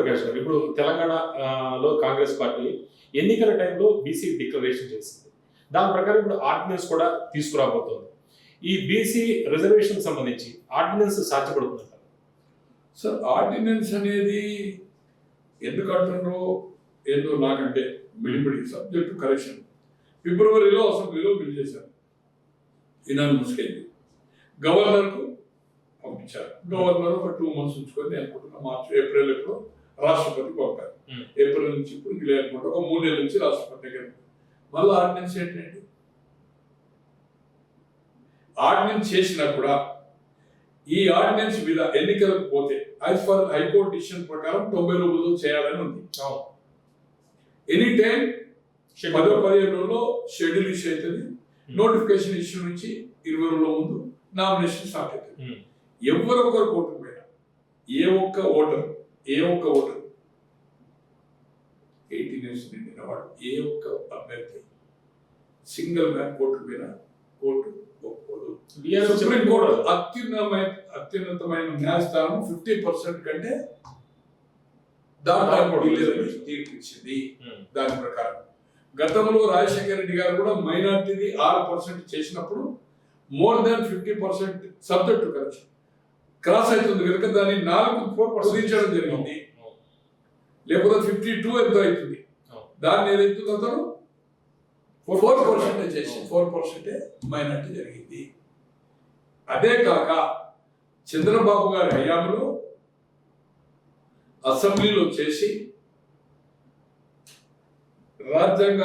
ప్రకాష్ గారు ఇప్పుడు తెలంగాణలో కాంగ్రెస్ పార్టీ ఎన్నికల టైంలో బీసీ డిక్లరేషన్ చేసింది. దాని ప్రకారం ఇప్పుడు ఆర్డినెన్స్ కూడా తీసుకురాబోతోంది. ఈ బీసీ రిజర్వేషన్ సంబంధించి ఆర్డినెన్స్ సాధ్యపడుతుందంట సార్ ఆర్డినెన్స్ అనేది ఎందుకు అంటున్నారో ఏదో నాకంటే మిడిమిడి సబ్జెక్టు కరెక్షన్. ఫిబ్రవరిలో అసెంబ్లీలో బిల్ చేశారు. ఇనానిమస్ అయింది గవర్నర్కు పంపించారు. గవర్నర్ ఒక టూ మంత్స్ ఉంచుకొని అనుకుంటున్నా మార్చి ఏప్రిల్ ఎప్పుడు రాష్ట్రపతికి పంపారు. ఏప్రిల్ నుంచి ఇప్పుడు అనుకుంటా. ఒక మూడు నెలల నుంచి రాష్ట్రపతి దగ్గర మళ్ళీ ఆర్డినెన్స్ ఏంటండి? ఆర్డినెన్స్ చేసినా కూడా ఈ ఆర్డినెన్స్ మీద ఎన్నికలకు పోతే యాజ్ ఫర్ హైకోర్టు డిసిషన్ ప్రకారం తొంభై రోజుల్లో చేయాలని ఉంది. ఎనీ టైం పదో పదిహేను రోజుల్లో షెడ్యూల్ ఇష్యూ అవుతుంది. నోటిఫికేషన్ ఇష్యూ నుంచి ఇరవై రోజుల ముందు నామినేషన్ స్టార్ట్ అవుతుంది. ఎవరొకరు కోర్టు మీద ఏ ఒక్క ఓటర్ ఏ ఒక్క ఓటర్ ఎయిటీన్ ఇయర్స్ నిండిన వాడు ఏ ఒక్క అభ్యర్థి సింగిల్ మ్యాన్ కోర్టు మీద కోర్టు ఒప్పుకోదు. సుప్రీం కోర్టు అత్యున్నతమైన అత్యున్నతమైన న్యాయస్థానం ఫిఫ్టీ పర్సెంట్ కంటే లేదని తీర్పు ఇచ్చింది దాని ప్రకారం. గతంలో రాజశేఖర రెడ్డి గారు కూడా మైనార్టీని ఆరు పర్సెంట్ చేసినప్పుడు more than fifty percent subject correction. Cross అవుతుంది. కనుక దాన్ని నాలుగు ఫోర్ జరిగింది. లేకపోతే ఫిఫ్టీ టూ ఎంత అవుతుంది. దాన్ని ఏదైతుందో అతను? ఫోర్ పర్సెంట్ చేసి ఫోర్ పర్సెంటే మైనార్టీ జరిగింది. అదే కాక చంద్రబాబు గారి హయాంలో అసెంబ్లీలో చేసి రాజ్యాంగ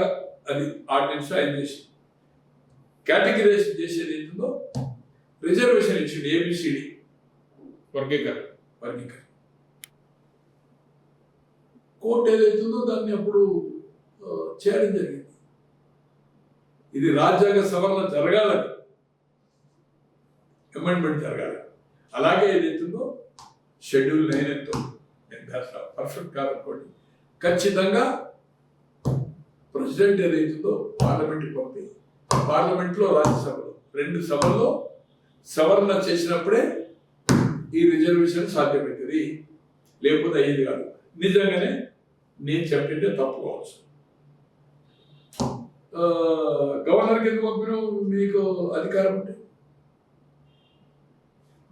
అది ఆర్డినెన్స్ ఆయన చేసి కేటగిరైజేషన్ చేసేది ఏంటో రిజర్వేషన్ ఇచ్చింది ఏబిసిడి వర్గీకరణ. వర్గీకరణ. కోర్టు ఏదైతుందో దాన్ని అప్పుడు చేయడం జరిగింది. ఇది రాజ్యాంగ సవరణ జరగాలని అమెండ్మెంట్ జరగాలి. అలాగే ఏదైతుందో షెడ్యూల్ నైన్ ఎంతో పర్ఫెక్ట్ కాదనుకోండి ఖచ్చితంగా ప్రెసిడెంట్ ఏదైతుందో పార్లమెంట్కి పంపి పార్లమెంట్లో రాజ్యసభలో రెండు సభల్లో సవరణ చేసినప్పుడే ఈ రిజర్వేషన్ సాధ్యమవుతుంది లేకపోతే అయ్యేది కాదు. నిజంగానే నేను చెప్పింటే తప్పు కావచ్చు. ఆ, గవర్నర్కి ఎందుకు పంపినావు? మీకు అధికారం ఉంటే.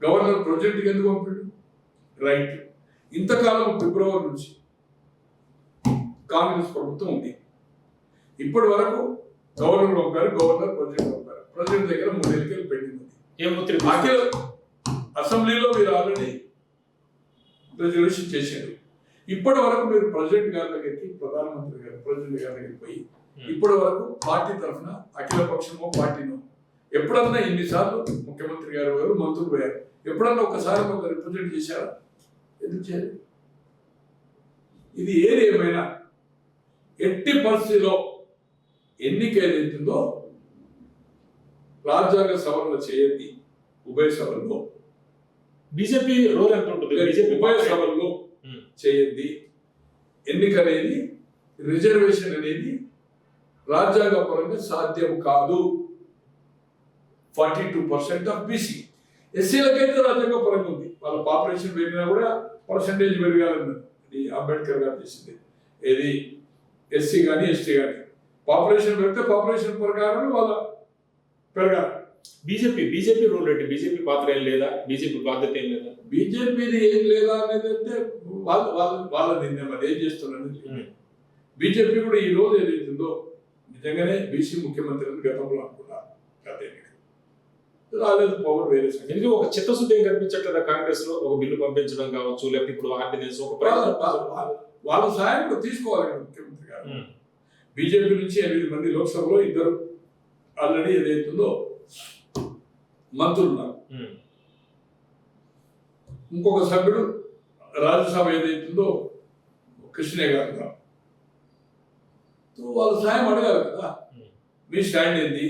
గవర్నర్ ప్రొజెక్ట్కి ఎందుకు పంపాడు? రైట్. ఇంతకాలం ఫిబ్రవరి నుంచి కాంగ్రెస్ ప్రభుత్వం ఉంది. ఇప్పటి వరకు గవర్నర్ పంపారు గవర్నర్ ప్రొజెక్ట్ పంపారు. ప్రొజెక్ట్ దగ్గర మూడేళ్ళకి పెండింగ్ ఉంది. అఖిల అసెంబ్లీలో మీరు ఆల్రెడీ రిజర్వేషన్ చేశారు. ఇప్పటి వరకు మీరు ప్రెసిడెంట్ గారి దగ్గరికి ప్రధానమంత్రి గారు ప్రెసిడెంట్ గారి దగ్గరికి పోయి ఇప్పటి వరకు పార్టీ తరఫున అఖిల పక్షమో పార్టీనో ఎప్పుడన్నా ఇన్నిసార్లు ముఖ్యమంత్రి గారు గారు మంత్రులు పోయారు? ఎప్పుడన్నా ఒకసారి ఒక రిప్రజెంట్ చేశారా? ఎందుకు చేయలేదు? ఇది ఏది ఏమైనా ఎట్టి పరిస్థితిలో ఎన్నిక ఏదైతుందో రాజ్యాంగ సవరణ చేయండి ఉభయ సభల్లో బీజేపీ రోల్ ఎంత ఉంటుంది బీజేపీ ఉభయ సభల్లో. చేయండి. ఎన్నిక అనేది రిజర్వేషన్ అనేది రాజ్యాంగపరంగా సాధ్యం కాదు. Forty two percent of BC ఎస్సీలకైతే రాజ్యాంగ పరంగా ఉంది. వాళ్ళ పాపులేషన్ పెరిగినా కూడా పర్సంటేజ్ పెరగాలని ఇది అంబేద్కర్ గారు చేసింది. ఏది? ఎస్సీ కానీ ఎస్టీ కానీ పాపులేషన్ పెరిగితే పాపులేషన్ ప్రకారం వాళ్ళ పెరగాలి. బీజేపీ బీజేపీ రోల్ ఏంటి? బీజేపీ పాత్ర ఏం లేదా? బీజేపీ బాధ్యత ఏం లేదా? బీజేపీది ఏం లేదా అనేది అంటే వాళ్ళ వాళ్ళ వాళ్ళ నిర్ణయం అది ఏం చేస్తున్నది Hmm. బీజేపీ కూడా ఈ రోజు ఏదైతుందో నిజంగానే బీసీ ముఖ్యమంత్రి గతంలో అనుకున్నారు. గత ఎన్నికలు రాలేదు పవర్ వేరే సంగతి. ఎందుకు ఒక చిత్తశుద్ధి ఏం కనిపించట్లేదా కాంగ్రెస్లో ఒక బిల్లు పంపించడం కావచ్చు లేకపోతే ఇప్పుడు ఆర్డినెన్స్ ఒక వాళ్ళ సాయం కూడా తీసుకోవాలి ముఖ్యమంత్రి గారు. బీజేపీ నుంచి ఎనిమిది మంది లోక్సభలో ఇద్దరు ఆల్రెడీ ఏదైతుందో మంత్రులు ఉన్నారు ఉమ్. ఇంకొక సభ్యుడు రాజ్యసభ ఏదైతుందో కృష్ణయ్య గారు వాళ్ళ సాయం అడగాలి కదా. మీ స్టాండ్ ఏంది?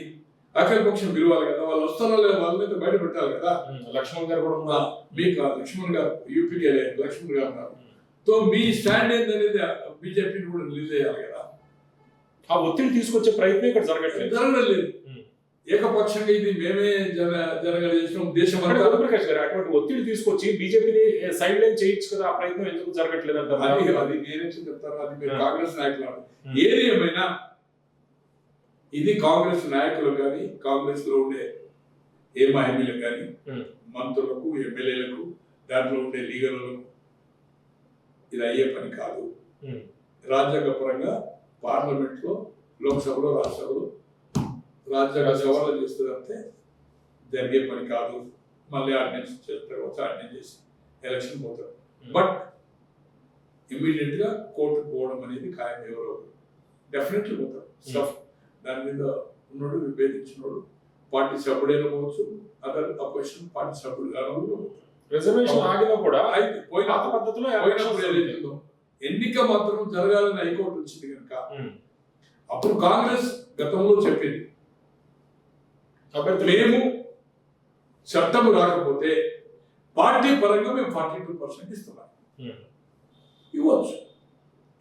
అఖిల పక్షం పిలవాలి కదా. వాళ్ళు వస్తారో లేదో వాళ్ళ మీద బయట పెట్టాలి కదా. లక్ష్మణ్ గారు కూడా మీకు లక్ష్మణ్ గారు యూపీకి లక్ష్మణ్ గారు ఉన్నారు. సో మీ స్టాండ్ ఏందనేది బీజేపీని కూడా రిలీజ్ చేయాలి కదా. ఆ ఒత్తిడి తీసుకొచ్చే ప్రయత్నం ఇక్కడ జరగట్లేదు. జరగడం లేదు Hmm. ఏకపక్షంగా ఇది మేమే జన జరగజేసినాం దేశం అంతా రవిప్రకాష్ గారు అటువంటి ఒత్తిడి తీసుకొచ్చి బీజేపీని సైడ్ లైన్ చేయొచ్చు కదా ఆ ప్రయత్నం ఎందుకు జరగట్లేదు అది అంటారు అది నేనేం చెప్తాను అది మీరు. కాంగ్రెస్ నాయకులు. ఏది ఏమైనా ఇది కాంగ్రెస్ నాయకులు కానీ కాంగ్రెస్లో ఉండే ఏ ఎమ్మెల్యేలు కానీ. మంత్రులకు ఎమ్మెల్యేలకు దాంట్లో ఉండే లీగర్లకు ఇది అయ్యే పని కాదు. రాజ్యాంగ పరంగా పార్లమెంట్లో లోక్సభలో రాజ్యసభలో రాజ్యాంగ సవరణ చేస్తుందంటే జరిగే పని కాదు. మళ్ళీ ఆర్డినెన్స్ చేస్తారు వచ్చి ఆర్డినెన్స్ చేసి ఎలక్షన్ పోతారు. బట్ ఇమ్మీడియట్గా కోర్టుకు పోవడం అనేది ఖాయం ఎవరో డెఫినెట్లీ పోతారు. స్టఫ్ దాని మీద ఉన్నోడు విభేదించినోడు పార్టీ సభ్యుడైనా పోవచ్చు అదర్ అపోజిషన్ పార్టీ సభ్యుడు కావాలి రిజర్వేషన్ ఆగినా కూడా అయితే పోయిన పద్ధతిలో పోయినప్పుడు ఎన్నిక మాత్రం జరగాలని హైకోర్టు వచ్చింది కనుక ఉమ్. అప్పుడు కాంగ్రెస్ గతంలో చెప్పింది మేము చట్టం రాకపోతే పార్టీ పరంగా మేము ఫార్టీ టూ పర్సెంట్ ఇస్తున్నాం. ఉమ్. ఇవ్వచ్చు.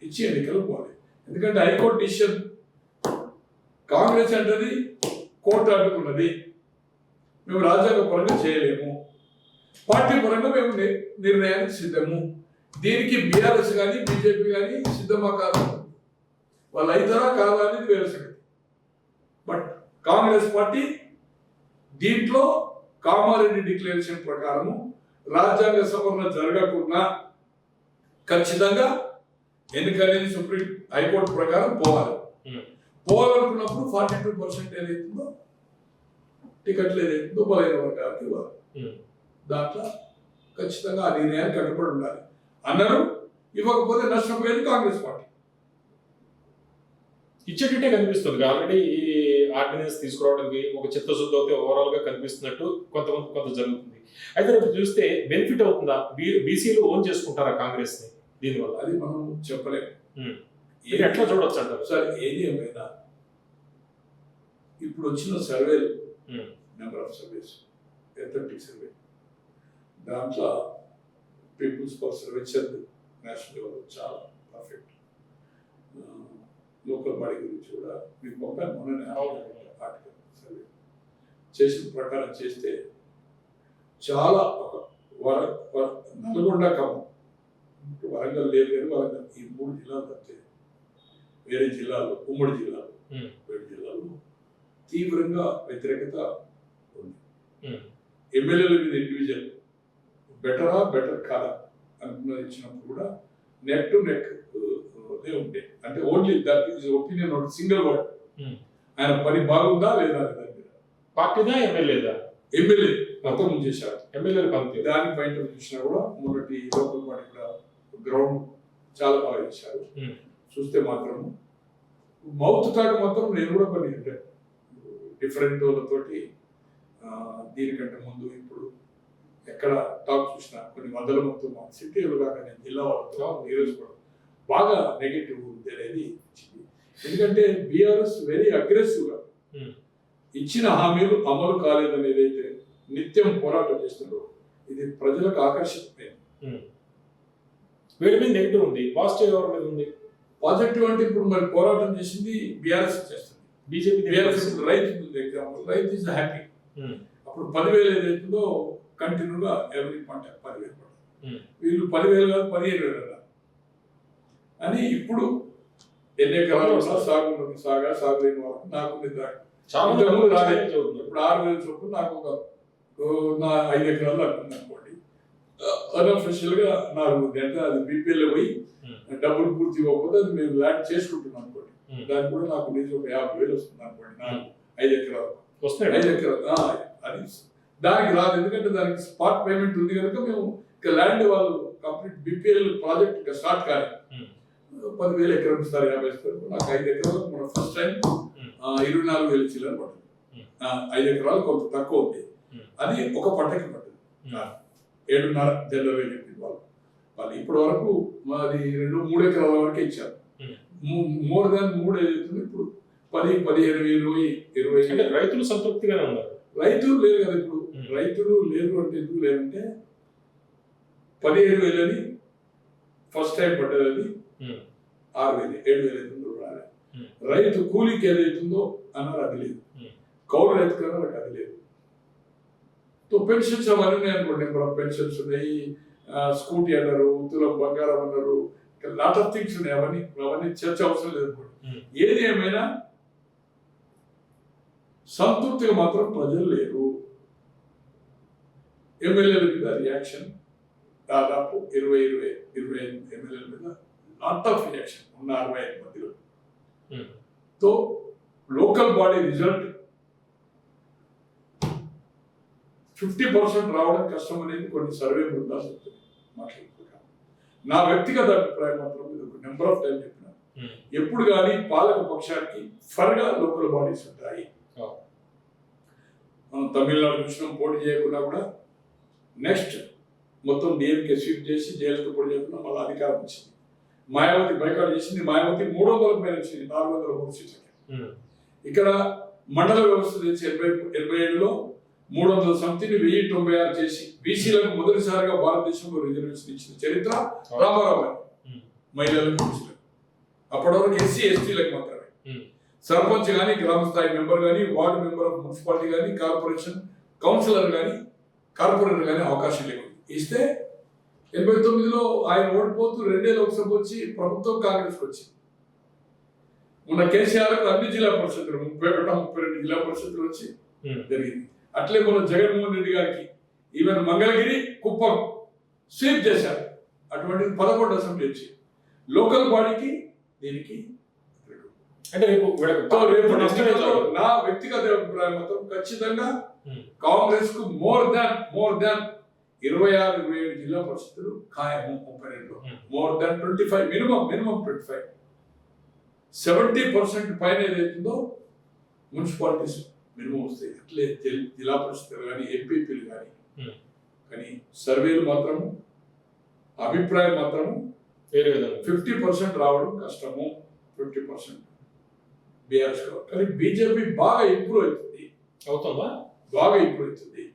ఇచ్చి ఎన్నికలు పోవాలి. ఎందుకంటే హైకోర్టు డిసిషన్ కాంగ్రెస్ అంటది కోర్టు అడ్డుకున్నది మేము రాజ్యాంగ పరంగా చేయలేము. పార్టీ పరంగా మేము నిర్ణయానికి సిద్ధము. దీనికి బీఆర్ఎస్ కానీ బీజేపీ కానీ సిద్ధమా కాదు? వాళ్ళు అవుతారా కాదా అనేది వేరే సంగతి. బట్ కాంగ్రెస్ పార్టీ దీంట్లో కామారెడ్డి డిక్లరేషన్ ప్రకారము రాజ్యాంగ సవరణ జరగకుండా ఖచ్చితంగా ఎన్నికనేది సుప్రీం హైకోర్టు ప్రకారం పోవాలి ఉమ్. పోవాలనుకున్నప్పుడు ఫార్టీ టూ పర్సెంట్ ఏదైతుందో టికెట్లు ఏదైతుందో బలైన వర్గాలకు ఇవ్వాలి ఉమ్. దాంట్లో ఖచ్చితంగా ఆ నిర్ణయానికి కట్టుబడి ఉండాలి అన్నారు ఇవ్వకపోతే నష్టపోయేది కాంగ్రెస్ పార్టీ ఇచ్చేటట్టే కనిపిస్తుంది. ఆల్రెడీ ఈ ఆర్డినెన్స్ తీసుకురావడానికి ఒక చిత్తశుద్ధి అయితే ఓవరాల్గా కనిపిస్తున్నట్టు కొంతమంది కొంత జరుగుతుంది. అయితే రేపు చూస్తే బెనిఫిట్ అవుతుందా? బీసీలు ఓన్ చేసుకుంటారా కాంగ్రెస్ని? దీనివల్ల. అది మనం చెప్పలేము ఎట్లా చూడొచ్చు అంటారు? సరే ఏది ఏమైనా ఇప్పుడు వచ్చిన సర్వేలు. నెంబర్ ఆఫ్ సర్వేస్ ఎథెటిక్ సర్వే దాంట్లో పీపుల్స్ ఫర్ సర్వే చంద్ నేషనల్ లెవెల్ చాలా పర్ఫెక్ట్ లోకల్ బాడీ గురించి కూడా మీకు పంపాను మొన్న అవును. ఆర్టికల్ సర్వే చేసిన ప్రకారం చేస్తే చాలా ఒక వర వర- నల్గొండ ఖమ్మం వరంగల్ లేదు కానీ వరంగల్ ఈ మూడు జిల్లాలు తప్పితే వేరే జిల్లాలు ఉమ్మడి జిల్లాలు. వేరే జిల్లాలు తీవ్రంగా వ్యతిరేకత ఉంది. ఎమ్మెల్యేల మీద ఇండివిజువల్ బెటరా బెటర్ కాదా అనుకున్నది ఇచ్చినప్పుడు కూడా నెక్ టు నెక్ ఉండే అంటే ఓన్లీ దట్ ఈస్ ఒపీనియన్ ఒకటి సింగిల్ వర్డ్. ఆయన పని బాగుందా లేదా పార్టీదా ఎమ్మెల్యేదా? ఎమ్మెల్యే మొత్తం చేశారు. ఎమ్మెల్యేలు పంపి దాని పాయింట్ ఆఫ్ చూసినా కూడా మొన్నటి లోకల్ బాడీ కూడా గ్రౌండ్ చాలా బాగా చేశారు. Hmm. చూస్తే మాత్రం మౌత్ టాక్ మాత్రం నేను కూడా కొన్ని అంటే డిఫరెంట్ వాళ్ళతోటి దీనికంటే ముందు ఇప్పుడు ఎక్కడ టాక్ చూసినా కొన్ని వందల మొత్తం సిటీలు కాక నేను జిల్లా వాళ్ళతో ఈరోజు కూడా బాగా నెగిటివ్ ఉంది అనేది వచ్చింది ఎందుకంటే బీఆర్ఎస్ వెరీ అగ్రెసివ్గా Hmm. ఇచ్చిన హామీలు అమలు కాలేదని ఏదైతే నిత్యం పోరాటం చేస్తుందో ఇది ప్రజలకు ఆకర్షితమైంది వీడి మీద నెగిటివ్ ఉంది. పాజిటివ్ ఎవరి మీద ఉంది? పాజిటివ్ అంటే ఇప్పుడు మరి పోరాటం చేసింది బీఆర్ఎస్ చేస్తుంది. బీజేపీ బీఆర్ఎస్ రైతు ఎగ్జాంపుల్ రైతు ఇస్ హ్యాపీ అప్పుడు పదివేలు ఏదైతుందో కంటిన్యూగా ఎవ్రీ పంట పదివేలు పంట Hmm. వీళ్ళు పదివేలు కాదు పదిహేను వేలు అని ఇప్పుడు ఎన్ని ఎకరాలు ఉన్నా సాగు ఉన్నది సాగా సాగు లేని వాళ్ళకు నాకు ఇప్పుడు ఆరు వేలు చొప్పున నాకు ఒక నా ఐదు ఎకరాలు అనుకుంది అనుకోండి. అన్అఫిషియల్గా నాలుగు ఉంది అంటే అది బీపీఎల్ పోయి Hmm. డబ్బులు పూర్తి ఇవ్వకపోతే అది మేము ల్యాండ్ చేసుకుంటున్నాం అనుకోండి. Hmm. దానికి కూడా నాకు నిజం ఒక యాభై వేలు వస్తుంది అనుకోండి. నాకు ఐదు ఎకరాలు. వస్తున్నాడు ఐదు ఎకరాలు. అది దానికి రాదు. ఎందుకంటే దానికి స్పాట్ పేమెంట్ ఉంది కనుక మేము ఇక ల్యాండ్ వాళ్ళు complete BPL project start Hmm. పదివేల ఎకరం ఇస్తారు యాభై ఇస్తారు నాకు ఐదు ఎకరాలు మన ఫస్ట్ టైం. ఇరవై నాలుగు వేలు చిల్లర పడుతుంది Hmm. ఐదు ఎకరాలు కొంత తక్కువ ఉంది Hmm. అది ఒక పంటకి పడుతుంది Hmm. ఏడున్నర జనరల్ చెప్పింది వాళ్ళు వాళ్ళు ఇప్పటి వరకు మాది రెండు మూడు ఎకరాల వరకే ఇచ్చారు. మోర్ దాన్ మూడు ఏదైతుంది ఇప్పుడు పది పదిహేను ఇరవై ఇరవై రైతులు సంతృప్తిగానే ఉన్నారు రైతులు లేరు కదా ఇప్పుడు. రైతులు లేరు అంటే ఎందుకు లేరంటే పదిహేను వేలని ఫస్ట్ టైం పడ్డది. ఆరు వేలు ఏడు వేలు అవుతుందో రాలే. రైతు కూలీకి ఏదైతుందో అన్నారు అది లేదు. కౌలు రైతు కదా నాకు అది లేదు. పెన్షన్స్ అవన్నీ ఉన్నాయి అనుకోండి ఆఫ్ పెన్షన్స్ ఉన్నాయి స్కూటీ అన్నారు తులం బంగారం అన్నారు లాట్ ఆఫ్ థింగ్స్ ఉన్నాయి అవన్నీ అవన్నీ చర్చ అవసరం లేదు అనుకోండి. ఏది ఏమైనా సంతృప్తిగా మాత్రం ప్రజలు లేరు. ఎమ్మెల్యేల మీద రియాక్షన్ దాదాపు ఇరవై ఇరవై ఇరవై ఐదు ఎమ్మెల్యేల మీద లాట్ ఆఫ్ రియాక్షన్ ఉన్న అరవై ఐదు మందిలో Hmm. తో local body result fifty percent రావడం కష్టం అనేది కొన్ని సర్వే బృందాలు చెప్తుంది మాట్లాడుకుంటున్నాను నా వ్యక్తిగత అభిప్రాయం మాత్రం ఇది ఒక నెంబర్ ఆఫ్ టైం చెప్పిన Hmm. ఎప్పుడు కానీ పాలక పక్షానికి ఫర్గా లోకల్ బాడీస్ ఉంటాయి Oh. మనం తమిళనాడు చూసినాం పోటీ చేయకుండా కూడా నెక్స్ట్ మొత్తం డిఎంకే స్వీప్ చేసి జైలుతో పోటీ చేయకుండా మళ్ళీ అధికారం వచ్చింది మాయావతి బైకాట్ చేసింది. మాయావతి మూడు వందల పైన వచ్చింది. నాలుగు వందల మూడు సీట్లకి. ఇక్కడ మండల వ్యవస్థ చేసి ఎనభై ఎనభై ఏడులో మూడు వందల సంథింగ్ వెయ్యి తొంభై ఆరు చేసి బీసీలకు మొదటిసారిగా భారతదేశంలో రిజర్వేషన్ ఇచ్చిన చరిత్ర రామారావు గారు మహిళలకు పురుషులకు అప్పటి వరకు ఎస్సీ ఎస్టీలకు మాత్రమే. సర్పంచ్ కానీ గ్రామ స్థాయి మెంబర్ కానీ వార్డు మెంబర్ ఆఫ్ మున్సిపాలిటీ కానీ కార్పొరేషన్ కౌన్సిలర్ కానీ కార్పొరేటర్ కానీ అవకాశం లేకుండా ఇస్తే ఎనభై తొమ్మిదిలో ఆయన ఓడిపోతూ రెండే లోక్సభ వచ్చి ప్రభుత్వం కాంగ్రెస్కి వచ్చింది. మొన్న కేసీఆర్ అన్ని జిల్లా పరిషత్తులు ముప్పై ఒకట ముప్పై రెండు జిల్లా పరిషత్తులు వచ్చి ఉమ్, జరిగింది. అట్లే మన జగన్మోహన్ రెడ్డి గారికి ఈవెన్ మంగళగిరి కుప్పం స్వీప్ చేశారు. అటువంటి పదకొండు అసెంబ్లీ వచ్చి లోకల్ బాడీకి దీనికి అంటే రేపు రేపు నా వ్యక్తిగత అభిప్రాయం మాత్రం ఖచ్చితంగా Hmm. కాంగ్రెస్కు మోర్ దాన్ మోర్ దాన్ ఇరవై ఆరు ఇరవై ఏడు జిల్లా పరిషత్తులు ఖాయము ముప్పై రెండు. More than twenty five minimum minimum twenty five seventy percent పైన ఏదైతుందో మున్సిపాలిటీస్ మినిమం వస్తాయి. అట్లే జిల్- జిల్లా పరిషత్తులు కానీ ఎంపీపీలు కానీ Hmm. కానీ సర్వేలు మాత్రము అభిప్రాయం మాత్రము ఫిఫ్టీ పర్సెంట్ రావడం కష్టము. ఫిఫ్టీ పర్సెంట్ బీఆర్ఎస్ కానీ బీజేపీ బాగా ఇంప్రూవ్ అవుతుంది. అవుతుందా? బాగా ఇంప్రూవ్ అవుతుంది.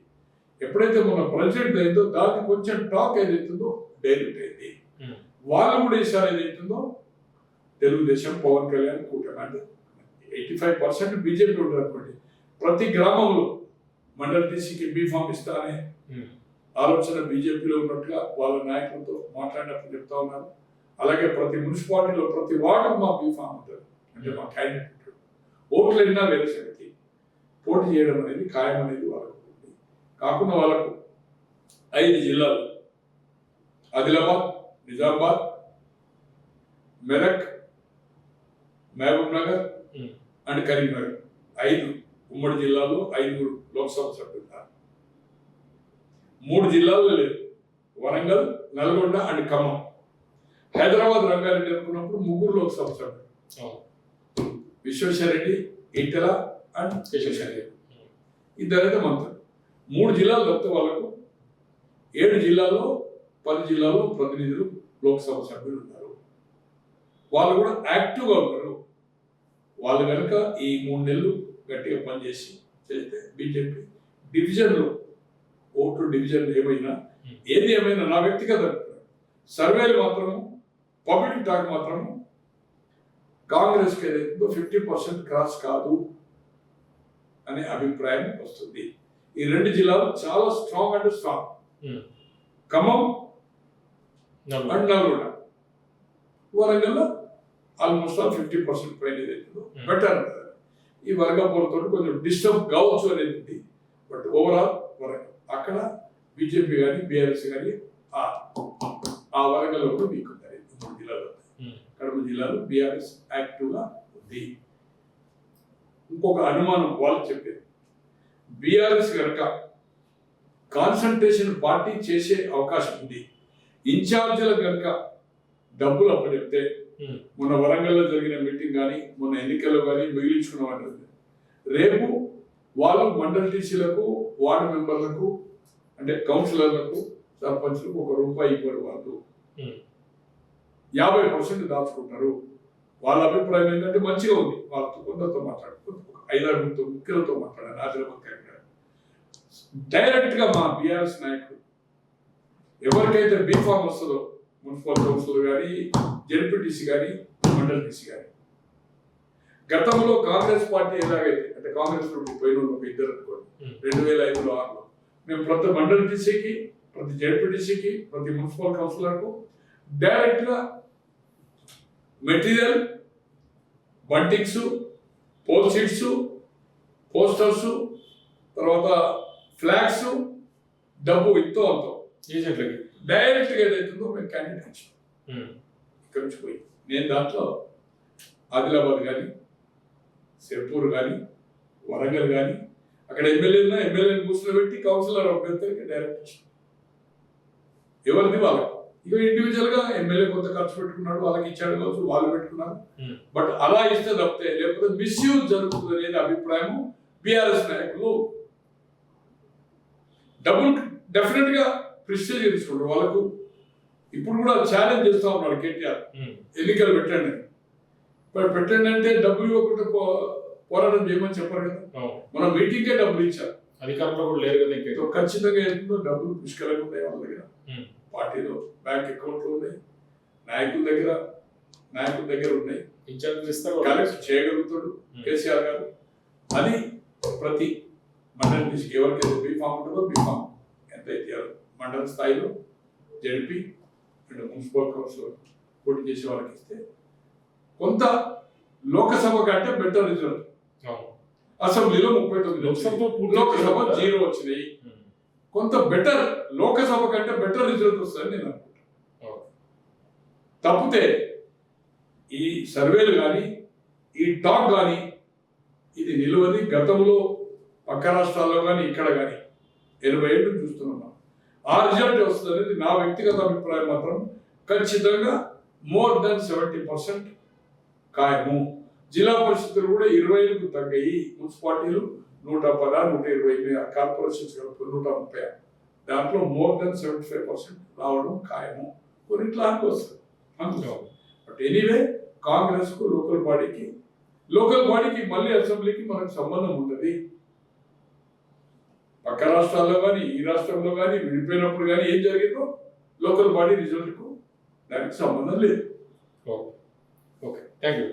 ఎప్పుడైతే మన ప్రెసిడెంట్ అయిందో దానికి కొంచెం టాక్ ఏదైతుందో డైల్యూట్ అయింది. Hmm. వాళ్ళు కూడా ఈసారి ఏదైతుందో తెలుగుదేశం పవన్ కళ్యాణ్ కూటమి అంటే ఎయిటీ ఫైవ్ పర్సెంట్ బీజేపీ ఉంటుంది అనుకోండి. ప్రతి గ్రామంలో మండల్ టీసీకి బీఫామ్ ఇస్తానే ఉమ్, ఆలోచన బీజేపీలో ఉన్నట్టుగా వాళ్ళ నాయకులతో మాట్లాడినప్పుడు చెప్తా ఉన్నారు. అలాగే ప్రతి మున్సిపాలిటీలో ప్రతి వార్డుకు మా బీఫామ్ ఉంటుంది. అంటే మా క్యాండిడేట్ ఉంటాడు ఓట్లు వెళ్ళినా వేరే సంగతి. పోటీ చేయడం అనేది ఖాయం అనేది వాళ్ళకు ఉంది కాకుండా వాళ్ళకు ఐదు జిల్లాలు. Adilabad Nizamabad Medak Mahabubnagar and Karimnagar. ఐదు ఉమ్మడి జిల్లాల్లో ఐదుగురు లోక్సభ సభ్యులు. మూడు జిల్లాల్లో లేదు. వరంగల్ నల్గొండ అండ్ ఖమ్మం. హైదరాబాద్ రంగారెడ్డి అనుకున్నప్పుడు ముగ్గురు లోక్సభ సభ్యులు. విశ్వేశ్వరరెడ్డి ఈటెల అండ్ కేశవ్ రెడ్డి. ఇద్దరైతే మంత్రులు. మూడు జిల్లాలు తప్పితే వాళ్ళకు ఏడు జిల్లాలో పది జిల్లాలో ప్రతినిధులు లోక్సభ సభ్యులు ఉన్నారు. వాళ్ళు కూడా యాక్టివ్గా ఉన్నారు. వాళ్ళు కనుక ఈ మూడు నెలలు గట్టిగా పనిచేసి చేస్తే బీజేపీ డివిజన్లో ఓటు డివిజన్ ఏమైనా ఏది ఏమైనా నా వ్యక్తిగత సర్వేలు మాత్రము పబ్లిక్ టాక్ మాత్రము కాంగ్రెస్కి ఏదైతుందో ఫిఫ్టీ పర్సెంట్ క్రాస్ కాదు అనే అభిప్రాయం వస్తుంది. ఈ రెండు జిల్లాలు చాలా స్ట్రాంగ్ అంటే strong Khammam. And Nalgonda Warangal almost all fifty percent పైన ఏదైతుందో Hmm. బెటర్ ఈ వర్గపోలతో కొంచెం డిస్టర్బ్ కావచ్చు అనేది ఉంది. బట్ ఓవరాల్ వరంగల్ అక్కడ బీజేపీ కానీ బీఆర్ఎస్ కానీ ఆ ఆ వరంగల్లో కూడా ఈ మూడు జిల్లాలో ఉమ్, కడప జిల్లాలో బీఆర్ఎస్ యాక్టివ్గా ఉంది. ఇంకొక అనుమానం వాళ్ళు చెప్పేది. బీఆర్ఎస్ కనుక కాన్సన్ట్రేషన్ పార్టీ చేసే అవకాశం ఉంది. ఇన్ఛార్జీల కనుక డబ్బులు అప్పచెప్తే ఉమ్, మొన్న వరంగల్లో జరిగిన మీటింగ్ కానీ మొన్న ఎన్నికల్లో కానీ మిగిలించుకున్న వాళ్ళు రేపు వాళ్ళు మండల్ టీసీలకు వార్డు మెంబర్లకు అంటే కౌన్సిలర్లకు సర్పంచ్లకు ఒక రూపాయి ఇవ్వరు వాళ్ళు. ఉమ్, యాభై పర్సెంట్ దాచుకుంటారు. వాళ్ళ అభిప్రాయం ఏంటంటే మంచిగా ఉంది. వాళ్ళతో కొందరితో మాట్లాడుతూ ఐదారుగురితో ముఖ్యులతో మాట్లాడారు ఆదిలాబాద్ డైరెక్ట్గా మా బీఆర్ఎస్ నాయకుడు ఎవరికైతే బీఫామ్ వస్తుందో మున్సిపల్ కౌన్సిల్ కానీ జెడ్పీటీసీ కానీ మండల్ టీసీ కానీ గతంలో కాంగ్రెస్ పార్టీ ఎలాగైతే అంటే కాంగ్రెస్ నుండి పోయిన ఒక ఇద్దరు అనుకోండి. రెండు వేల ఐదులో ఆరులో మేము ప్రతి మండల టీసీకి ప్రతి జడ్పీటీసీకి ప్రతి మున్సిపల్ కౌన్సిలర్కు డైరెక్ట్గా material buntings pole sheets posters తర్వాత ఫ్లాగ్స్ డబ్బు ఇంతో అంతో. ఏజెంట్లకి? డైరెక్ట్గా ఏదైతుందో మేము క్యాండిడేట్ ఇచ్చాం. ఇక్కడి నుంచి పోయి. నేను దాంట్లో ఆదిలాబాద్ కానీ సిర్పూర్ కానీ వరంగల్ కానీ అక్కడ ఎమ్మెల్యేనా ఎమ్మెల్యేని కూర్చోబెట్టి కౌన్సిలర్ అభ్యర్థులకి డైరెక్ట్ ఇచ్చాం. ఎవరిది వాళ్ళకి? ఇక ఇండివిజువల్గా ఎమ్మెల్యే కొంత ఖర్చు పెట్టుకున్నాడు వాళ్ళకి ఇచ్చాడు కావచ్చు వాళ్ళు పెట్టుకున్నారు. బట్ అలా ఇస్తే తప్పితే లేకపోతే మిస్యూజ్ జరుగుతుంది అనేది అభిప్రాయం బీఆర్ఎస్ నాయకులు డబుల్ డెఫినెట్గా ప్రిస్టేజ్ తీసుకుంటారు వాళ్ళకు ఇప్పుడు కూడా ఛాలెంజ్ చేస్తా ఉన్నాడు కేటీఆర్ ఉమ్. ఎన్నికలు పెట్టండి. మరి పెట్టండి అంటే డబ్బులు ఇవ్వకుండా పోరాటం చేయమని చెప్పారు కదా. మన మీటింగ్కే డబ్బులు ఇచ్చారు అధికారంలో కూడా లేరు కదా ఇంకా ఖచ్చితంగా ఏంటో డబ్బులు పుష్కలంగా ఉన్నాయి వాళ్ళ దగ్గర ఉమ్. పార్టీలో బ్యాంక్ అకౌంట్లు ఉన్నాయి నాయకుల దగ్గర నాయకుల దగ్గర ఉన్నాయి ఇన్ఛార్జ్ ఇస్తారు కలెక్ట్ చేయగలుగుతాడు ఉమ్. కేసీఆర్ గారు అది ప్రతి మండలి నుంచి ఎవరికైతే బీఫామ్ ఉంటుందో బీఫామ్ ఎంత ఇవ్వాలి మండల స్థాయిలో జడిపి అండ్ మున్సిపల్ కౌన్సిల్ పోటీ చేసే వాళ్ళకి ఇస్తే కొంత లోకసభ కంటే బెటర్ రిజల్ట్. అసెంబ్లీలో ముప్పై తొమ్మిది లోకసభ. జీరో వచ్చినాయి. కొంత బెటర్ లోకసభ కంటే బెటర్ రిజల్ట్ వస్తుందని నేను అనుకుంటాను ఓకే. తప్పితే ఈ సర్వేలు కానీ ఈ టాక్ కానీ ఇది నిలవది గతంలో పక్క రాష్ట్రాల్లో కానీ ఇక్కడ కానీ ఇరవై ఏళ్ళు చూస్తున్నాం ఆ రిజల్ట్ వస్తుంది నా వ్యక్తిగత అభిప్రాయం మాత్రం ఖచ్చితంగా మోర్ దెన్ సెవెంటీ పర్సెంట్ ఖాయము. జిల్లా పరిషత్తులు కూడా ఇరవై ఐదుకు తగ్గాయి. మున్సిపాలిటీలు నూట పద నూట ఇరవై కార్పొరేషన్స్ కలుపుకొని నూట ముప్పై. దాంట్లో more than seventy five percent రావడం ఖాయము. కొన్నిట్లా అనుకోవచ్చు. అనుకుంటాం. బట్ ఎనీవే కాంగ్రెస్కు లోకల్ బాడీకి లోకల్ బాడీకి మళ్ళీ అసెంబ్లీకి మనకు సంబంధం ఉంటుంది. పక్క రాష్ట్రాల్లో కానీ ఈ రాష్ట్రంలో కానీ విడిపోయినప్పుడు కానీ ఏం జరిగిందో లోకల్ బాడీ రిజల్ట్కు దానికి సంబంధం లేదు. ఓకే. ఓకే. Thank you